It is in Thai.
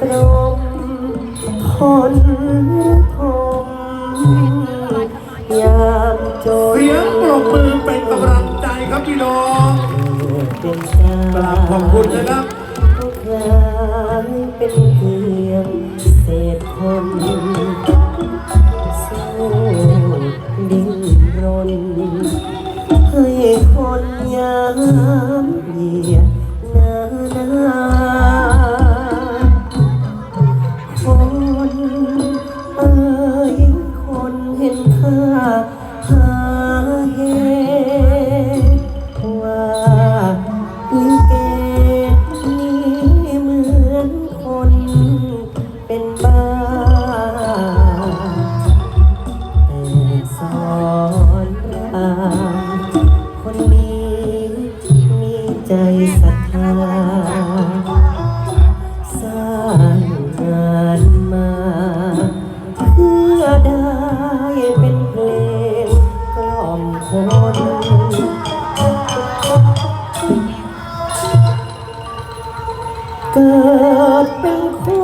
ตรมทนทมยามโจนเสียงปรบมือเป็นกำลังใจครับพี่น้องปากราบขอบคุณนะครับทุกครั้งเป็นเพียงเศษคนสู้ดิ้นรนให้คนยามเยีย หาเหตุว่าลิเกนี่เหมือนคนเป็นบ้า แต่สอนรามคนนี้มีใจศรัทธา เกิดเป็นคน